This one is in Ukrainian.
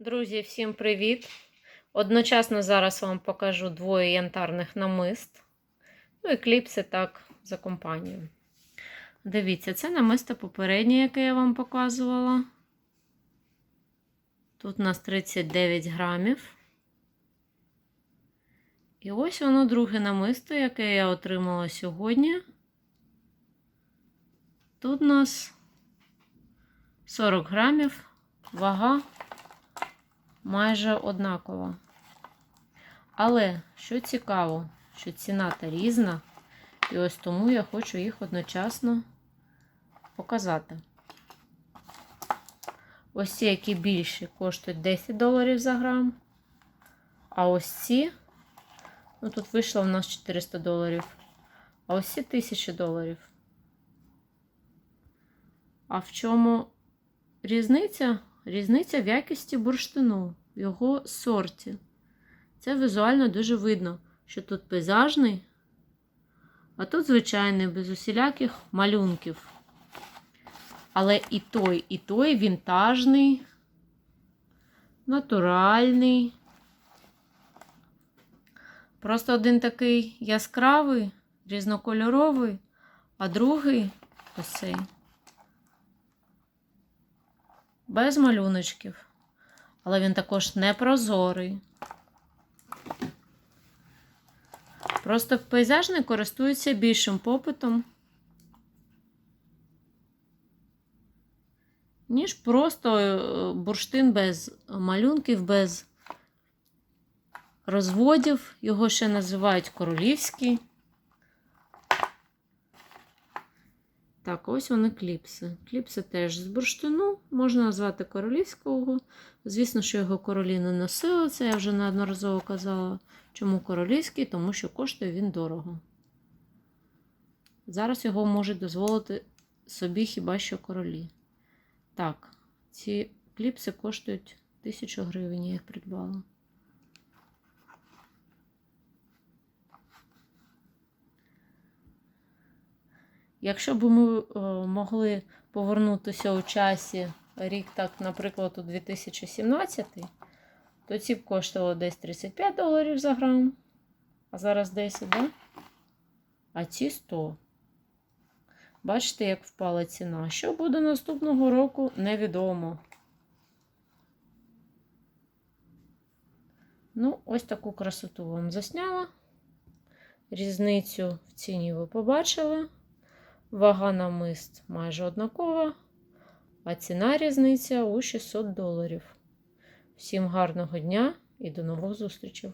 Друзі, всім привіт! Одночасно зараз вам покажу двоє янтарних намист. Ну і кліпси так за компанію. Дивіться, це намисто попереднє, яке я вам показувала. Тут у нас 39 грамів. І ось воно друге намисто, яке я отримала сьогодні. Тут у нас 40 грамів, вага майже однакова. Але, що цікаво, що ціна та різна, і ось тому я хочу їх одночасно показати. Ось ці, які більші, коштують 10 доларів за грам. А ось ці, ну тут вийшло в нас 400 доларів. А ось ці 1000 доларів. А в чому різниця? Різниця в якості бурштину, в його сорті. Це візуально дуже видно, що тут пейзажний, а тут звичайний, без усіляких малюнків. Але і той, і той вінтажний, натуральний. Просто один такий яскравий, різнокольоровий, а другий ось цей. Без малюночків. Але він також не прозорий. Просто пейзажний користується більшим попитом, ніж просто е, бурштин без малюнків, без розводів. Його ще називають королівський. Так, ось вони кліпси. Кліпси теж з бурштину, можна назвати королівського. Звісно, що його королі не носили, це я вже неодноразово казала. Чому королівський? Тому що коштує він дорого. Зараз його можуть дозволити собі хіба що королі. Так, ці кліпси коштують 1000 гривень, я їх придбала. Якщо б ми е, могли повернутися у часі рік, так, наприклад, у 2017, то ці б коштували десь 35 доларів за грам, а зараз 10, да? а ці 100. Бачите, як впала ціна. Що буде наступного року, невідомо. Ну, ось таку красоту вам засняла. Різницю в ціні ви побачили. Вага намист майже однакова, а ціна різниця у 600 доларів. Всім гарного дня і до нових зустрічей!